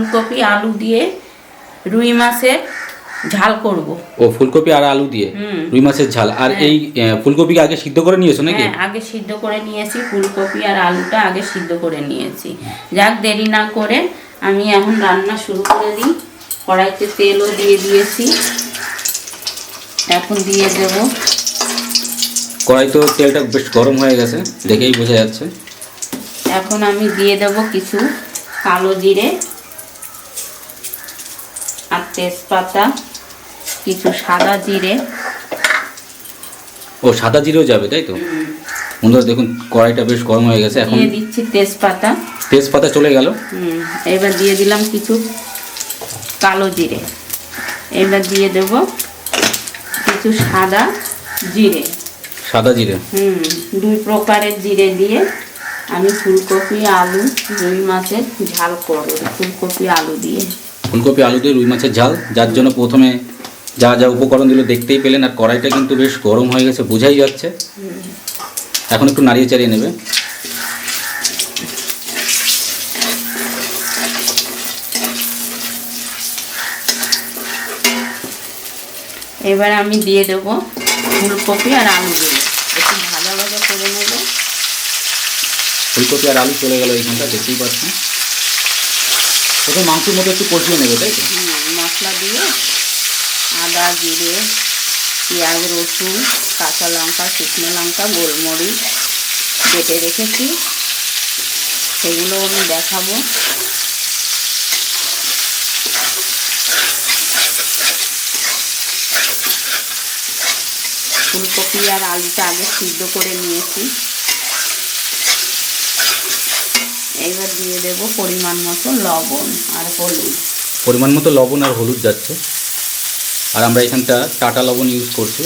ফুলকপি আলু দিয়ে রুই মাছের ঝাল করব। ও ফুলকপি আর আলু দিয়ে। রুই মাছের ঝাল। আর এই আহ, ফুলকপিকে আগে সিদ্ধ করে নিয়েছো নাকি? হ্যাঁ আগে সিদ্ধ করে নিয়েছি। ফুলকপি আর আলুটা আগে সিদ্ধ করে নিয়েছি। যাক দেরি না করে আমি এখন রান্না শুরু করে দিই। কড়াইতে তেলও দিয়ে দিয়েছি। এখন দিয়ে দেব। কড়াই তো তেলটা বেশ গরম হয়ে গেছে দেখেই বোঝা যাচ্ছে। এখন আমি দিয়ে দেব কিছু কালো জিরে। তেজপাতা কিছু সাদা জিরে। ও সাদা জিরেও যাবে তাই তো? বন্ধুরা দেখুন কড়াইটা বেশ গরম হয়ে গেছে এখন দিয়ে দিচ্ছি তেজপাতা। তেজপাতা চলে গেল। এবার দিয়ে দিলাম কিছু কালো জিরে। এবার দিয়ে দেব কিছু সাদা জিরে। সাদা জিরে। হুম দুই প্রকারের জিরে দিয়ে আমি ফুলকপি আলু রুই মাছের ঝাল করব ফুলকপি আলু দিয়ে। ফুলকপি আলু দিয়ে রুই মাছের ঝাল। যার জন্য প্রথমে যা যা উপকরণ দিল দেখতেই পেলেন আর কড়াইটা কিন্তু বেশ গরম হয়ে গেছে বোঝাই যাচ্ছে। এখন একটু নাড়িয়ে চাড়িয়ে নেবে। এবার আমি দিয়ে দেব ফুলকপি আর আলু দিয়ে। একটু ভাজা ভাজা করে নেব। ফুলকপি আর আলু চলে গেল এইখানটা দেখতেই পাচ্ছেন। প্রথমে মাংসের মতো একটু কষিয়ে নেবে, তাই তো? মশলা দিয়ে আদা, জিরে, পেঁয়াজ, রসুন, কাঁচা লঙ্কা, শুকনো লঙ্কা, গোলমরিচ বেটে রেখেছি। সেগুলো আমি দেখাবো। ফুলকপি আর আলুটা আগে সিদ্ধ করে নিয়েছি। এবার দিয়ে দেব পরিমাণ মতো লবণ আর হলুদ। পরিমাণ মতো লবণ আর হলুদ যাচ্ছে। আর আমরা এখানটা টাটা লবণ ইউজ করছি।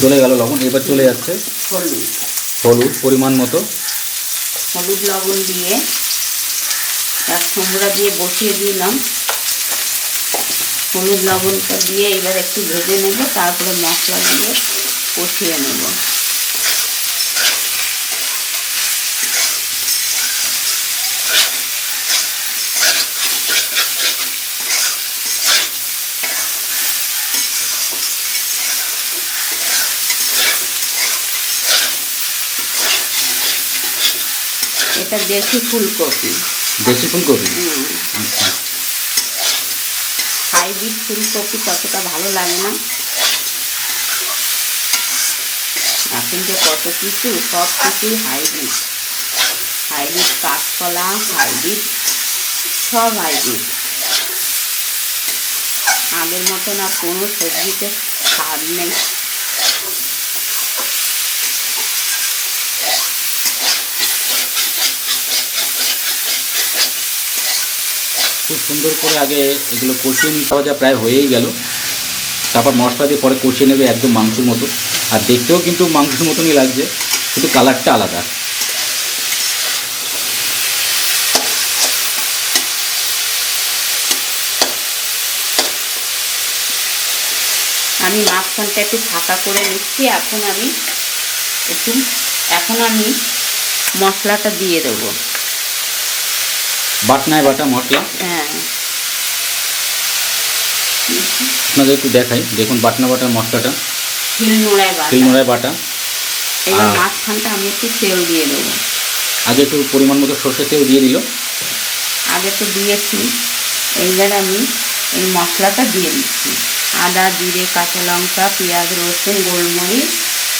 চলে গেল লবণ এবার চলে যাচ্ছে হলুদ। হলুদ পরিমাণ মতো। হলুদ লবণ দিয়ে এক কুমড়া দিয়ে বসিয়ে দিলাম। হলুদ লবণটা দিয়ে এবার একটু ভেজে নেব তারপরে মশলা দিয়ে কষিয়ে নেব। এটা দেশি ফুলকপি। দেশি ফুলকপি? আচ্ছা। হাইব্রিড ফুলকপি ততটা ভালো লাগে না। এখন যে কত কিছু, সব কিছুই হাইব্রিড। হাইব্রিড কাঁচকলা, হাইব্রিড, সব হাইব্রিড। আগের মতন আর কোনো সবজিতে স্বাদ নেই। খুব সুন্দর করে আগে এগুলো কষিয়ে নিতে যা প্রায় হয়েই গেল। তারপর মশলা দিয়ে পরে কষিয়ে নেবে একদম মাংসের মতো। আর দেখতেও কিন্তু মাংসের মতনই লাগছে, শুধু কালারটা আলাদা। আমি মাঝখানটা একটু ফাঁকা করে নিচ্ছি, এখন আমি একটু এখন আমি মশলাটা দিয়ে দেবো। বাটনায় বাটা মশলা। হ্যাঁ। আপনাদের একটু দেখাই। দেখুন বাটনা বাটার মশলাটা। শিল নোড়ায় বাটা। শিলনোড়ায় বাটা। এবার মাঝখানটা আমি একটু তেল দিয়ে দেবো। আগে একটু পরিমাণ মতো সর্ষে তেল দিয়ে দিল। আগে তো দিয়েছি। এইবার আমি এই মশলাটা দিয়ে দিচ্ছি। আদা জিরে কাঁচা লঙ্কা পেঁয়াজ রসুন গোলমরিচ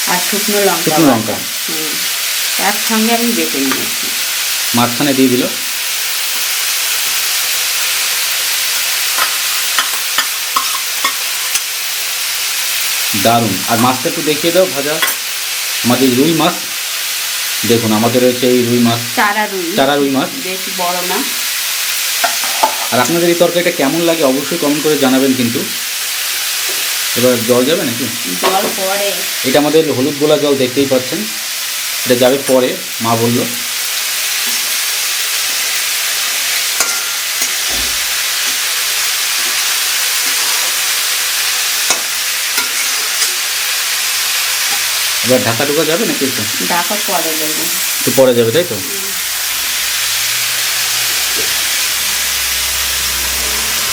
আর শুকনো লঙ্কা শুকনো লঙ্কা। হুম। একসঙ্গে আমি বেটে নিয়েছি। মাঝখানে দিয়ে দিল। দারুণ। আর মাছটা একটু দেখিয়ে দাও ভাজা। আমাদের রুই মাছ। দেখুন আমাদের রয়েছে এই রুই মাছ। চারা রুই। চারা রুই মাছ। বেশি বড় না। আর আপনাদের এই তরকারিটা কেমন লাগে অবশ্যই কমেন্ট করে জানাবেন কিন্তু। এবার জল যাবে নাকি? জল পরে। এটা আমাদের হলুদ গোলা জল দেখতেই পাচ্ছেন। এটা যাবে পরে মা বলল। এবার ঢাকা ঢোকা যাবে নাকি একটু? ঢাকা পরে দেবো একটু পরে যাবে তাই তো?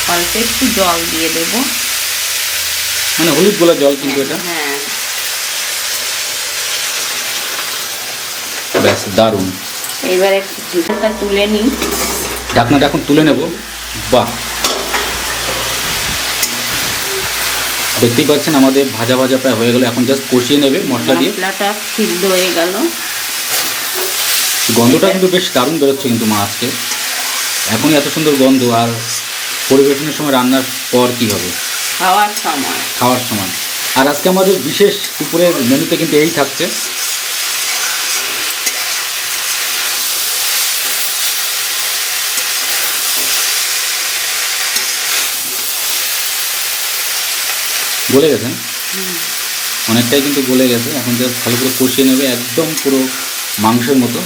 অল্প একটু জল দিয়ে দেবো। মানে হলুদ গোলা জল কিন্তু এটা? হ্যাঁ। ব্যাস দারুণ। এবার একটু তুলে নিই। ঢাকনাটা এখন তুলে নেব। বাহ। দেখতেই পাচ্ছেন আমাদের ভাজা ভাজা প্রায় হয়ে গেল। এখন জাস্ট কষিয়ে নেবে মশলা দিয়ে। মশলাটা সিদ্ধ হয়ে গেল। গন্ধটা কিন্তু বেশ দারুণ বেরোচ্ছে কিন্তু মা আজকে। এখনই এত সুন্দর গন্ধ আর পরিবেশনের সময় রান্নার পর কি হবে? খাওয়ার সময়। খাওয়ার সময়। আর আজকে আমাদের বিশেষ দুপুরের মেনুতে কিন্তু এই থাকছে। গলে গেছে অনেকটাই কিন্তু গলে গেছে। এখন জাস্ট ভালো করে কষিয়ে নেবে একদম পুরো মাংসের মতো।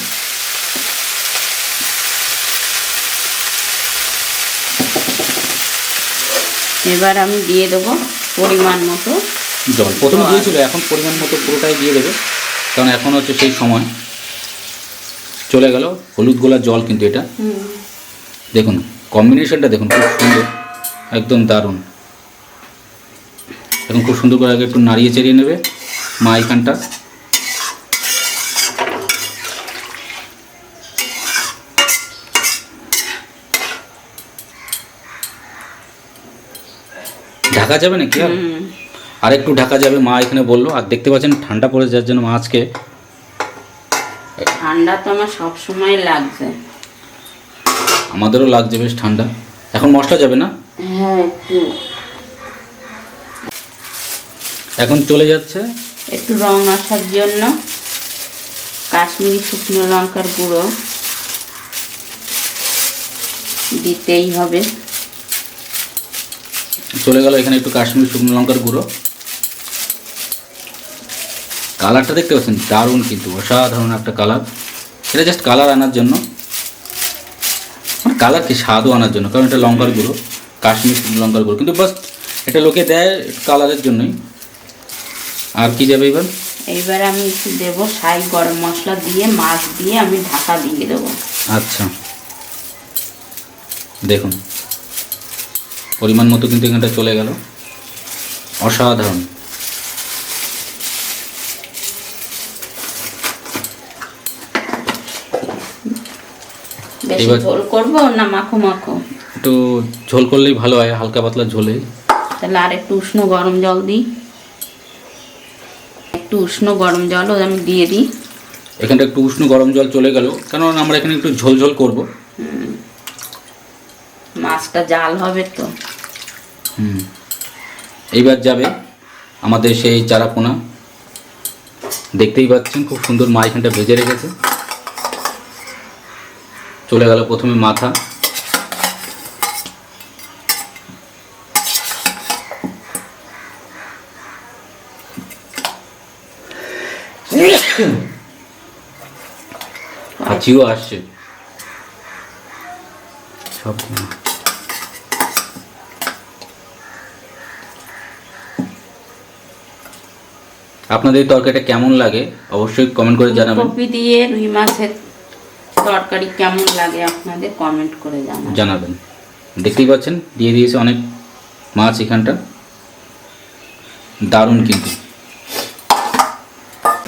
এবার আমি দিয়ে দেবো পরিমাণ মতো। জল প্রথমে দিয়েছিল এখন পরিমাণ মতো পুরোটাই দিয়ে দেবে। কারণ এখন হচ্ছে সেই সময়। চলে গেল হলুদ গোলার জল কিন্তু এটা। দেখুন কম্বিনেশনটা দেখুন খুব সুন্দর। একদম দারুণ। এখন খুব সুন্দর করে আগে একটু নাড়িয়ে চেড়িয়ে নেবে মা এখানটা ঢাকা যাবে নাকি আর? আর একটু ঢাকা যাবে মা এখানে বলল। আর দেখতে পাচ্ছেন ঠান্ডা পড়ে যাওয়ার জন্য মা আজকে ঠান্ডা তো আমার সব সময় লাগছে। আমাদেরও লাগছে বেশ ঠান্ডা। এখন মশলা যাবে না? হ্যাঁ একটু। এখন চলে যাচ্ছে। একটু রং আসার জন্য কাশ্মীরি শুকনো লঙ্কার গুঁড়ো দিতেই হবে। চলে গেল এখানে একটু কাশ্মীর শুকনো লঙ্কার গুঁড়ো। কালারটা দেখতে পাচ্ছেন দারুণ কিন্তু অসাধারণ একটা কালার। এটা জাস্ট কালার আনার জন্য। মানে কালার কি স্বাদও আনার জন্য কারণ এটা লঙ্কার গুঁড়ো কাশ্মীর শুকনো লঙ্কার গুঁড়ো। কিন্তু বাস এটা লোকে দেয় কালারের জন্যই। আর কি যাবে এবার? এইবার আমি একটু দেবো? সাই গরম মশলা দিয়ে মাছ দিয়ে আমি ঢাকা দিয়ে দেবো। আচ্ছা। দেখুন পরিমাণ মতো কিন্তু এখানটা চলে গেল। অসাধারণ। বেশি এবার- ঝোল করব না মাখো মাখো? একটু ঝোল করলেই ভালো হয় হালকা পাতলা ঝোলে তাহলে আর একটু উষ্ণ গরম জল দিই। একটু উষ্ণ গরম জলও আমি দিয়ে দিই। এখানটা একটু উষ্ণ গরম জল চলে গেল। কারণ আমরা এখানে একটু ঝোল ঝোল করব। মাছটা জাল হবে তো। হুম। এইবার যাবে আমাদের সেই চারাপোনা। দেখতেই পাচ্ছেন খুব সুন্দর মা এখানটা ভেজে রেখেছে। চলে গেল প্রথমে মাথা। হাঁচিও আসছে। সব আপনাদের তরকারিটা কেমন লাগে? অবশ্যই কমেন্ট করে জানাবেন। কপি দিয়ে রুই মাছের তরকারি কেমন লাগে আপনাদের কমেন্ট করে জানাবেন। জানাবেন। দেখতেই পাচ্ছেন দিয়ে দিয়েছে অনেক মাছ এখানটা। দারুণ কিন্তু।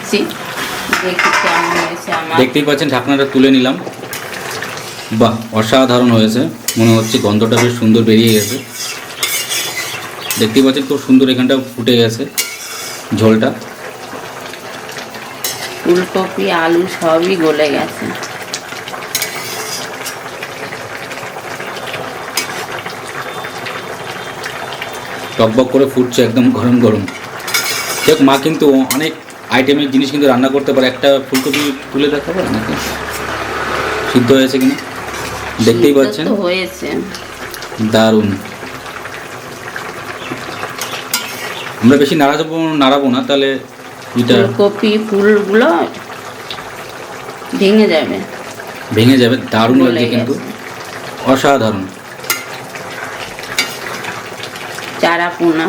আমার দেখতেই পাচ্ছেন ঢাকনাটা তুলে নিলাম। বাহ অসাধারণ হয়েছে। মনে হচ্ছে গন্ধটা বেশ সুন্দর বেরিয়ে গেছে। দেখতেই পাচ্ছেন খুব সুন্দর এখানটা ফুটে গেছে ঝোলটা। ফুলকপি আলু সবই গলে গেছে। টকবক করে ফুটছে একদম গরম গরম। দেখ মা কিন্তু অনেক আইটেমের জিনিস কিন্তু রান্না করতে পারে। একটা ফুলকপি তুলে দেখতে পারে নাকি? সিদ্ধ হয়েছে কিনা? দেখতেই পাচ্ছেন? হয়েছে। দারুণ। আমরা বেশি নাড়াবো নাড়াবো না তাহলে এটা ফুলকপি ফুলগুলো ভেঙে যাবে। ভেঙে যাবে। দারুণ লাগছে কিন্তু। অসাধারণ। চারা পোনা।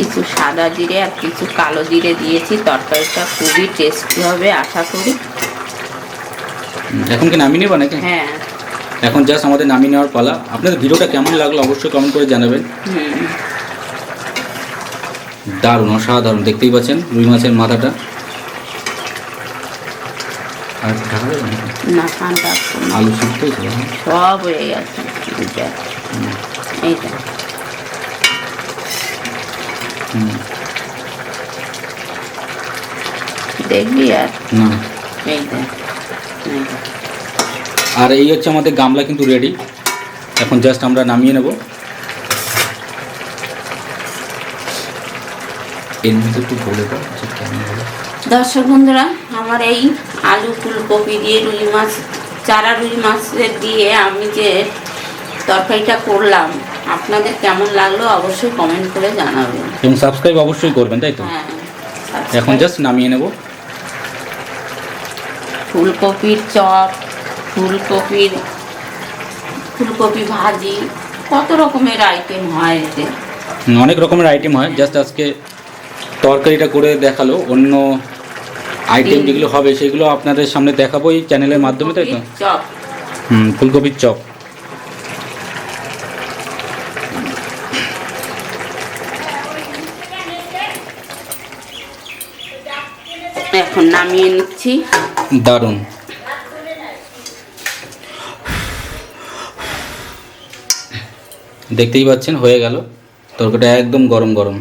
কিছু সাদা জিরে আর কিছু কালো জিরে দিয়েছি তরকারিটা খুবই টেস্টি হবে আশা করি। এখন কি নামিয়ে নেবা নাকি? হ্যাঁ। এখন জাস্ট আমাদের নামিয়ে নেওয়ার পালা। আপনাদের ভিডিওটা কেমন লাগল অবশ্যই কমেন্ট করে জানাবেন। দারুণ অসাধারণ দেখতেই পাচ্ছেন রুই মাছের মাথাটা। আর? না আলু সব হয়ে গেছে। এইটা। দেখবি আর? না। এইটা আর এই হচ্ছে আমাদের গামলা কিন্তু রেডি এখন জাস্ট আমরা নামিয়ে নেব। এর মধ্যে একটু বলে দাও। দর্শক বন্ধুরা আমার এই আলু ফুলকপি দিয়ে রুই মাছ চারা রুই মাছের দিয়ে আমি যে তরকারিটা করলাম আপনাদের কেমন লাগল অবশ্যই কমেন্ট করে জানাবেন। এবং সাবস্ক্রাইব অবশ্যই করবেন তাই তো? হ্যাঁ এখন জাস্ট নামিয়ে নেব। ফুলকপির চপ ফুলকপির ফুলকপি ভাজি কত রকমের আইটেম হয় এতে? অনেক রকমের আইটেম হয়। জাস্ট আজকে তরকারিটা করে দেখাল অন্য আইটেম যেগুলো হবে সেগুলো আপনাদের সামনে দেখাবো এই চ্যানেলের মাধ্যমে তাই তো? হুম ফুলকপির চপ। এখন নামিয়ে নিচ্ছি। দারুণ দেখতেই পাচ্ছেন হয়ে গেল। তরকারিটা একদম গরম গরম।